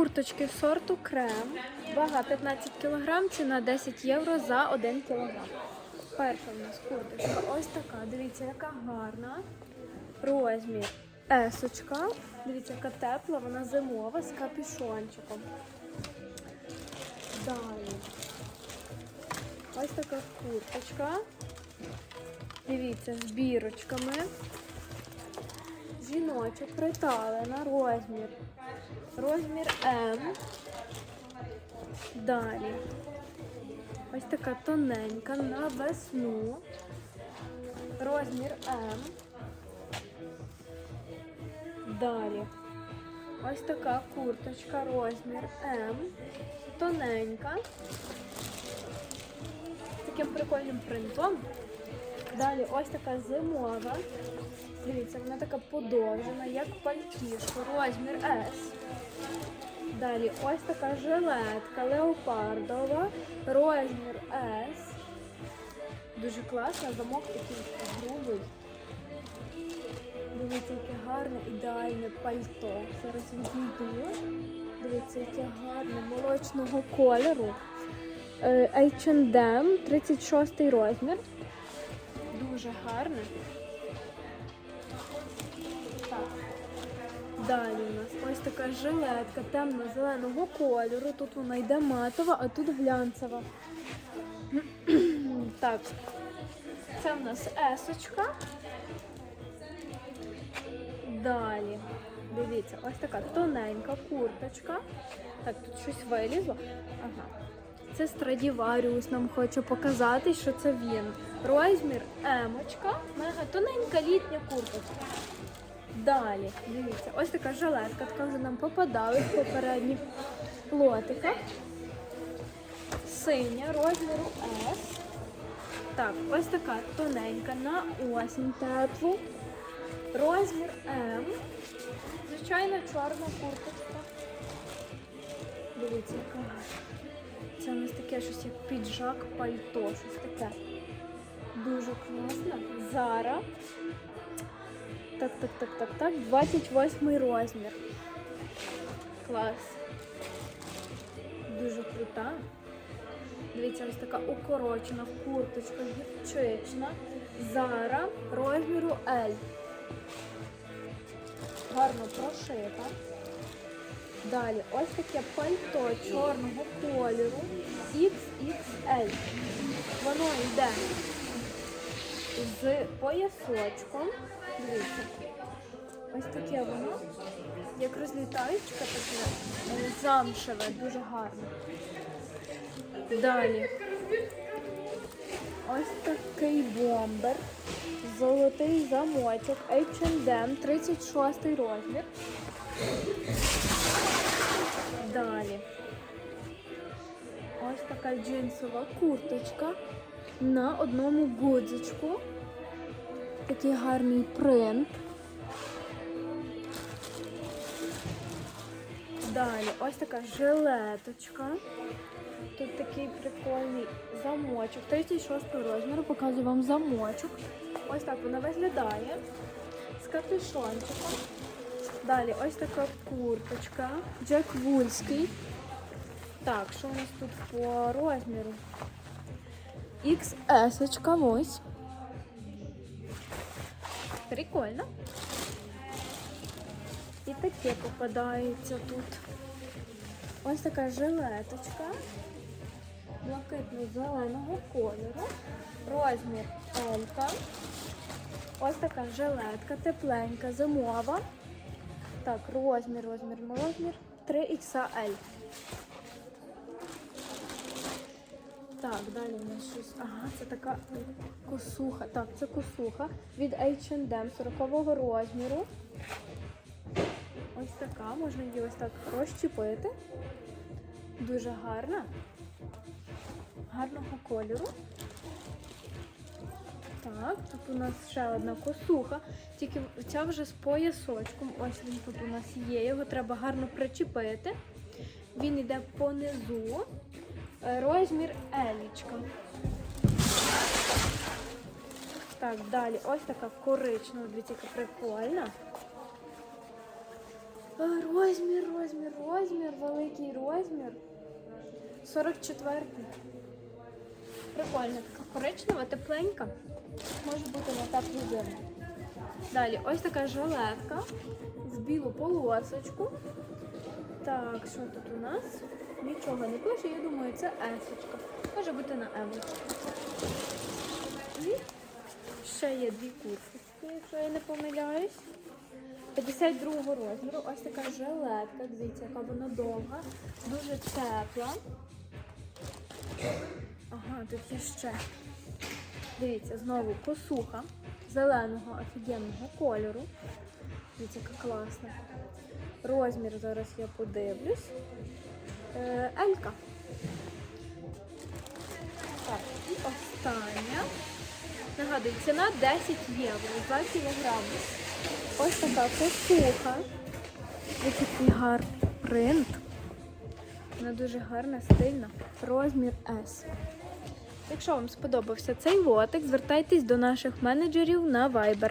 курточки сорту крем. Вага 15 кг, ціна 10 євро за 1 кг. Перша в нас курточка ось така. Дивіться, яка гарна. Розмір есочка. Дивіться, яка тепла, вона зимова з капюшончиком. Далі. Ось така курточка. Дивіться, з бірочками. Жіночок приталена, розмір. Розмір М. Далі. Ось така тоненька на весну. Розмір М. Далі. Ось така курточка, розмір М. Тоненька. З таким прикольним принтом. Далі ось така зимова. Дивіться, вона така подовжена, як пальтішко, розмір S. Далі ось така жилетка леопардова, розмір S. Дуже класна, замок такий грубий. Дивіться, яке гарне, ідеальне пальто. Зараз відійду. Дивіться, яке гарне молочного кольору. Е, H&M, 36 розмір. Дуже гарне. Далі у нас ось така жилетка темно-зеленого кольору. Тут вона йде матова, а тут глянцева. Так, це в нас есочка. Далі. Дивіться, ось така тоненька курточка. Так, тут щось вилізло. Ага. Це Страдіваріус нам хоче показати, що це він. Розмір емочка, мега тоненька літня курточка. Далі, дивіться, ось така жилетка, така вже нам попадали в попередніх лотиках. Синя розміру S. Так, ось така тоненька на осінь теплу. Розмір М. Звичайна чорна курточка. Дивіться, яка. Це у нас таке щось як піджак, пальто, щось таке. Дуже класно. Зара. Так, так, так, так, так. 28 розмір. Клас. Дуже крута. Дивіться, ось така укорочена курточка, гірчична. Зара розміру L. Гарно прошита. Далі ось таке пальто чорного кольору XXL. Воно йде з поясочком. Дивіться. Ось таке воно. Як розлітаючка таке замшеве, дуже гарно. Далі. Ось такий бомбер. Золотий замочок H&M, 36 розмір. Далі. Ось така джинсова курточка на одному гудзичку. Такий гарний принт. Далі ось така жилеточка. Тут такий прикольний замочок. 36 розміру, показую вам замочок. Ось так вона виглядає. З капюшончиком. Далі ось така курточка. Джек Вульський. Так, що у нас тут по розміру? XS ось. Прикольно. І таке попадається тут. Ось така жилеточка блакитно-зеленого кольору. Розмір Елька. Ось така жилетка, тепленька, зимова. Так, розмір, розмір, розмір 3XL. Так, далі у нас щось. Ага, це така косуха. Так, це косуха від H&M 40-го розміру. Ось така, можна її ось так розчепити. Дуже гарна. Гарного кольору. Так, тут у нас ще одна косуха, тільки ця вже з поясочком. Ось він тут у нас є. Його треба гарно причепити. Він йде понизу. Розмір елічка. Так, далі ось така коричнева, дивіться, прикольна. Розмір, розмір, розмір, великий. розмір. 44. Прикольно, така коричнева, тепленька. Може бути на теплу зиму. Далі, ось така жилетка в білу полосочку. Так, що тут у нас? Нічого не пише, я думаю, це есочка. Може бути на М. І ще є дві курточки, якщо я не помиляюсь. 52-го розміру. Ось така жилетка. Дивіться, яка вона довга, дуже тепла. Ага, тут є ще. Дивіться, знову посуха зеленого офігенного кольору. Дивіться, яка класна. Розмір зараз я подивлюсь. Е, Елька. Так, і остання. Нагадую, ціна 10 євро, 2 кілограми. Ось така посуха. Ось такий гарний принт. Вона дуже гарна, стильна. Розмір S. Якщо вам сподобався цей лотик, звертайтесь до наших менеджерів на Viber.